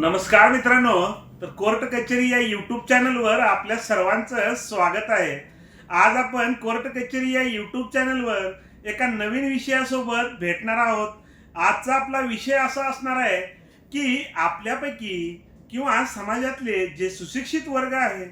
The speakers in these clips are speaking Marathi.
नमस्कार मित्रांनो तर कोर्ट कचेरी या यूट्यूब चॅनलवर आपल्या सर्वांचं स्वागत आहे. आज आपण कोर्ट कचेरी या यूट्यूब चॅनलवर एका नवीन विषयासोबत भेटणार आहोत. आजचा आपला विषय असा असणार आहे की आपल्यापैकी किंवा समाजातले जे सुशिक्षित वर्ग आहे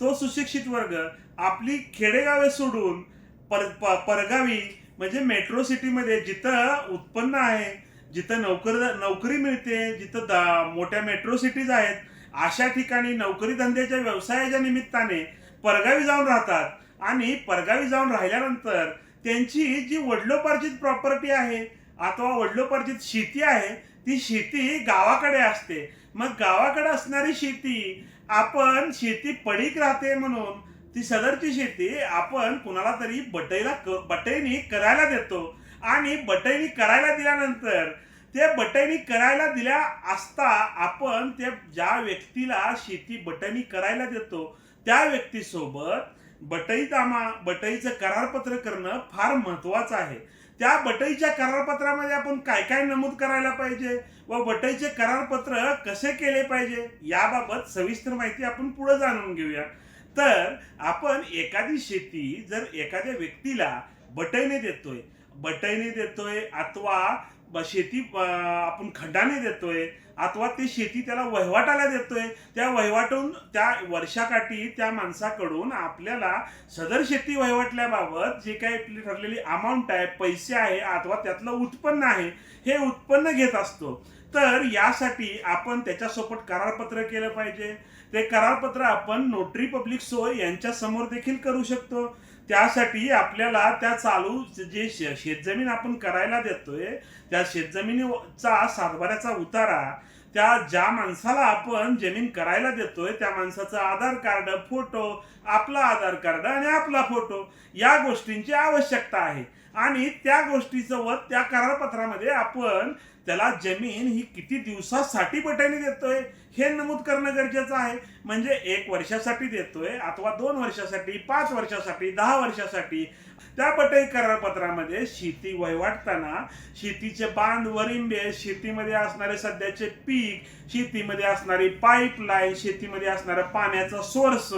तो सुशिक्षित वर्ग आपली खेडेगावे सोडून पर प- परगावी म्हणजे मेट्रो सिटीमध्ये जिथं उत्पन्न आहे जिथं नोकरी नोकरी मिळते जिथं दा मोठ्या मेट्रो सिटीज आहेत अशा ठिकाणी नोकरी धंद्याच्या व्यवसायाच्या निमित्ताने परगावी जाऊन राहतात. आणि परगावी जाऊन राहिल्यानंतर त्यांची जी वडिलोपार्जित प्रॉपर्टी आहे अथवा वडिलोपार्जित शेती आहे ती शेती गावाकडे असते. मग गावाकडे असणारी शेती आपण शेती पडीक राहते म्हणून ती सदरची शेती आपण कुणाला तरी बटईला क- बटईनी करायला देतो. आणि बटईनी करायला दिल्यानंतर ते बटईनी करायला दिल्या असता आपण ते ज्या व्यक्तीला शेती बटणी करायला देतो त्या व्यक्तीसोबत बटई दामा बटईचं करारपत्र करणं फार महत्वाचं आहे. त्या बटईच्या करारपत्रामध्ये आपण काय काय नमूद करायला पाहिजे व बटईचे करारपत्र कसे केले पाहिजे याबाबत सविस्तर माहिती आपण पुढे जाणून घेऊया. तर आपण एखादी शेती जर एखाद्या व्यक्तीला बटईने देतोय बटईने देतोय अथवा शेती आपण खड्डाने देतोय अथवा ते शेती त्याला वहिवाटाला देतोय त्या वहिवाटून त्या वर्षाकाठी त्या माणसाकडून आपल्याला सदर शेती वहिवाटल्याबाबत जे काही आपली ठरलेली अमाऊंट आहे पैसे आहे अथवा त्यातलं उत्पन्न आहे हे उत्पन्न घेत असतो. तर यासाठी आपण त्याच्यासोबत करारपत्र केलं पाहिजे. ते करारपत्र आपण नोटरी पब्लिक सोय यांच्यासमोर देखील करू शकतो. त्यासाठी आपल्याला त्या चालू जे शेतजमीन आपण करायला देतोय त्या शेतजमिनीचा सातबाऱ्याचा उतारा त्या ज्या माणसाला आपण जमीन करायला देतोय त्या माणसाचं आधार कार्ड फोटो आपला आधार कार्ड आणि आपला फोटो या गोष्टींची आवश्यकता आहे. आणि त्या गोष्टीचं व त्या करारपत्रामध्ये आपण त्याला जमीन ही किती दिवसासाठी पटाने देतोय हे नमूद करणं गरजेचं आहे. म्हणजे एक वर्षासाठी देतोय अथवा दोन वर्षासाठी पाच वर्षासाठी दहा वर्षासाठी. त्या पटई करारपत्रामध्ये शेती वहिवाटताना शेतीचे बांध वरिंबे शेतीमध्ये असणारे सध्याचे पीक शेतीमध्ये असणारी पाईपलाईन शेतीमध्ये असणारा पाण्याचा सोर्स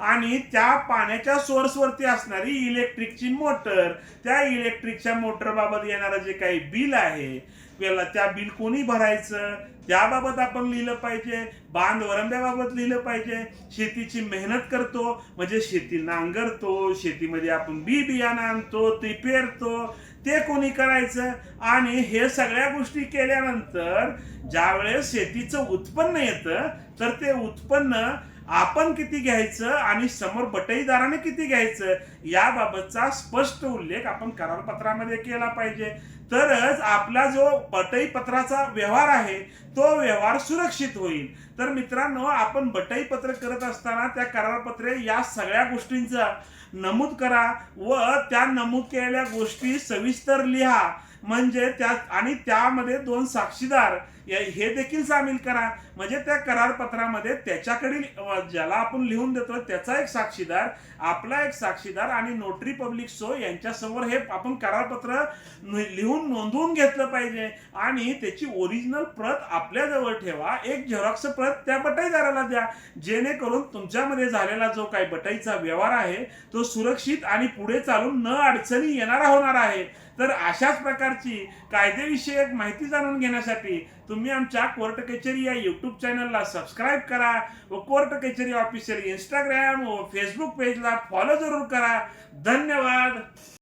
आणि त्या पाण्याच्या सोर्सवरती असणारी इलेक्ट्रिकची मोटर त्या इलेक्ट्रिकच्या मोटरबाबत येणारं जे काही बिल आहे त्याला त्या बिल कोणी भरायचं? त्याबाबत आपण लिहिलं पाहिजे. बांध वरंब्याबाबत लिहिलं पाहिजे. शेतीची मेहनत करतो म्हणजे शेती नांगरतो शेतीमध्ये आपण बी बियाणं आणतो ते पेरतो ते कोणी करायचं? आणि हे सगळ्या गोष्टी केल्यानंतर ज्यावेळेस शेतीचं उत्पन्न येतं तर ते उत्पन्न आपण किती घ्यायचं आणि समोर बटईदाराने किती घ्यायचं याबाबतचा स्पष्ट उल्लेख आपण करारपत्रामध्ये केला पाहिजे. तरच आपला जो बटई पत्राचा व्यवहार आहे तो व्यवहार सुरक्षित होईल. तर मित्रांनो आपण बटई पत्र करत असताना त्या करारपत्रे या सगळ्या गोष्टींचा नमूद करा व त्या नमूद केलेल्या गोष्टी सविस्तर लिहा. म्हणजे त्या आणि त्यामध्ये दोन साक्षीदार हे देखील सामील करा. म्हणजे त्या करारपत्रामध्ये त्याच्याकडील ज्याला आपण लिहून देतो त्याचा एक साक्षीदार आपला एक साक्षीदार आणि नोटरी पब्लिक सो यांच्या समोर हे आपण करारपत्र लिहून नोंदवून घेतलं पाहिजे. आणि त्याची ओरिजिनल प्रत आपल्या जवळ ठेवा. एक झेरॉक्स प्रत त्या बटाईदाराला द्या. जेणेकरून तुमच्यामध्ये झालेला जो काही बटाईचा व्यवहार आहे तो सुरक्षित आणि पुढे चालून न अडचणी येणारा होणार आहे. तर अशाच प्रकारे प्रकारची कायदेविषयक माहिती जाणून घेण्यासाठी तुम्ही आमच्या कोर्ट कचेरी या यूट्यूब चॅनलला सबस्क्राईब करा व कोर्ट कचेरी ऑफिशियल इंस्टाग्राम व फेसबुक पेजला फॉलो जरूर करा. धन्यवाद.